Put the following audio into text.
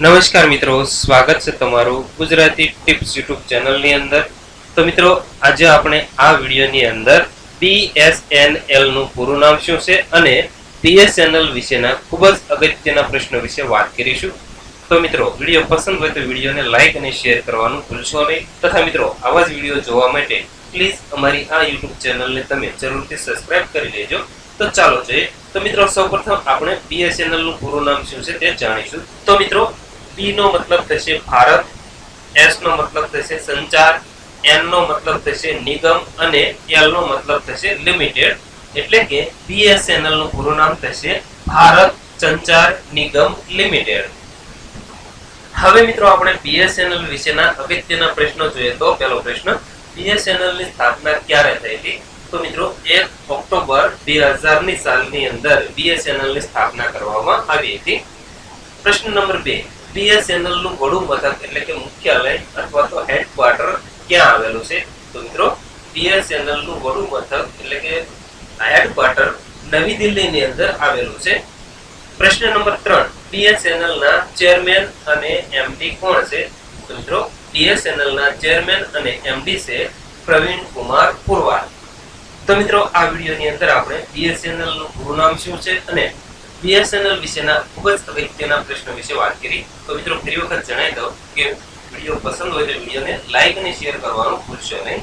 નમસ્કાર મિત્રો, સ્વાગત છે તમારું ગુજરાતી ટિપ્સ યુટ્યુબ ચેનલની અંદર. તો મિત્રો, આજે આપણે આ વિડીયોની અંદર બીએસએનએલનું પૂરું નામ શું છે અને બીએસએનએલ વિશેના ખૂબ જ અગત્યના પ્રશ્નો વિશે વાત કરીશું. તો મિત્રો, વીડિયો પસંદ હોય તો વિડીયોને લાઇક અને શેર કરવાનું ભૂલશો નહીં. તથા મિત્રો, આવા જ વીડિયો જોવા માટે પ્લીઝ અમારી આ યુટ્યુબ ચેનલને તમે જરૂરથી સબસ્ક્રાઇબ કરી લેજો. તો ચાલો જોઈએ. તો મિત્રો, સૌપ્રથમ આપણે બીએસએનએલનું પૂરું નામ શું છે તે જાણીશું. તો મિત્રો B નો મતલબ થશે ભારત એસ નો મતલબ થશે સંચાર એન નો મતલબ થશે નિગમ અને એલ નો મતલબ થશે લિમિટેડ. એટલે કે બીએસએનએલનું પૂરું નામ થશે ભારત, સંચાર, નિગમ, લિમિટેડ. હવે મિત્રો આપણે બીએસએનએલ વિશેના અગત્યના પ્રશ્નો જોઈએ તો પહેલો પ્રશ્ન બીએસએનએલની સ્થાપના ક્યારે હતી? તો મિત્રો એક ઓક્ટોબર 2000 ની સાલની અંદર બીએસએનએલની સ્થાપના કરવામાં આવી હતી. પ્રશ્ન નંબર 2 BSNL નું વડુ મથક એટલે કે મુખ્યાલય અથવા તો હેડક્વાર્ટર ક્યાં આવેલું છે? તો મિત્રો BSNL નું વડુ મથક, એટલે કે હેડક્વાર્ટર નવી દિલ્હીની અંદર આવેલું છે. પ્રશ્ન નંબર 3 BSNL ના ચેરમેન અને એમડી કોણ છે? તો મિત્રો બીએસએનએલના ચેરમેન અને એમડી છે પ્રવીણ કુમાર પુરવાર તો મિત્રો, આ વિડીયોની અંદર આપણે બીએસએનએલનું પૂરું નામ શું છે અને BSNL વિશેના ખૂબ જ અગત્યના પ્રશ્નો વિશે વાત કરી. તો મિત્રો, ફરી વખત જણાવી દઉં કે વીડિયો પસંદ હોય તો વિડીયોને લાઇક અને શેર કરવાનું ભૂલશો નહીં.